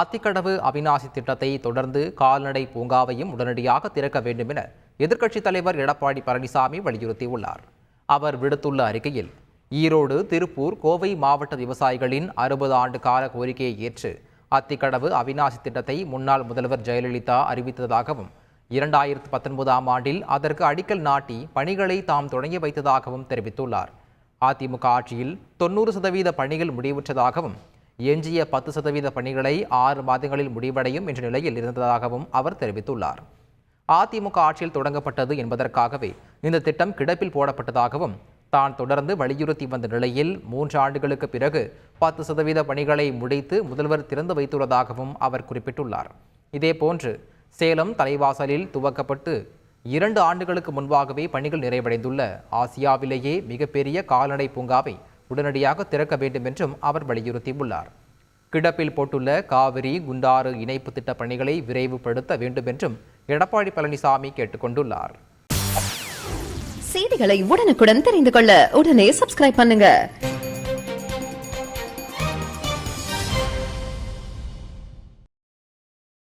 அத்திக்கடவு அவிநாசி திட்டத்தை தொடர்ந்து கால்நடை பூங்காவையும் உடனடியாக திறக்க வேண்டும் என எதிர்க்கட்சித் தலைவர் எடப்பாடி பழனிசாமி வலியுறுத்தியுள்ளார். அவர் விடுத்துள்ள அறிக்கையில் ஈரோடு திருப்பூர் கோவை மாவட்ட விவசாயிகளின் அறுபது ஆண்டு கால கோரிக்கையை ஏற்று அத்திக்கடவு அவிநாசி திட்டத்தை முன்னாள் முதல்வர் ஜெயலலிதா அறிவித்ததாகவும் இரண்டாயிரத்து பத்தொன்பதாம் ஆண்டில் அதற்கு அடிக்கல் நாட்டி பணிகளை தாம் தொடங்கி வைத்ததாகவும் தெரிவித்துள்ளார். அதிமுக ஆட்சியில் தொண்ணூறு சதவீத பணிகள் முடிவுற்றதாகவும் எஞ்சிய பத்து சதவீத பணிகளை ஆறு மாதங்களில் முடிவடையும் என்ற நிலையில் இருந்ததாகவும் அவர் தெரிவித்துள்ளார். அதிமுக ஆட்சியில் தொடங்கப்பட்டது என்பதற்காகவே இந்த திட்டம் கிடப்பில் போடப்பட்டதாகவும் தான் தொடர்ந்து வலியுறுத்தி வந்த நிலையில் மூன்று ஆண்டுகளுக்கு பிறகு பத்து சதவீத பணிகளை முடித்து முதல்வர் திறந்து வைத்துள்ளதாகவும் அவர் குறிப்பிட்டுள்ளார். இதேபோன்று சேலம் தலைவாசலில் துவக்கப்பட்டு இரண்டு ஆண்டுகளுக்கு முன்பாகவே பணிகள் நிறைவடைந்துள்ள ஆசியாவிலேயே மிகப்பெரிய கால்நடை பூங்காவை உடனடியாக திறக்க வேண்டும் என்றும் அவர் வலியுறுத்தியுள்ளார். கிடப்பில் போட்டுள்ள காவிரி குண்டாறு இணைப்பு திட்ட பணிகளை விரைவுபடுத்த வேண்டும் என்றும் எடப்பாடி பழனிசாமி கேட்டுக்கொண்டுள்ளார் செய்திகளை உடனுக்குடன் தெரிந்து கொள்ள உடனே சப்ஸ்கிரைப் பண்ணுங்க.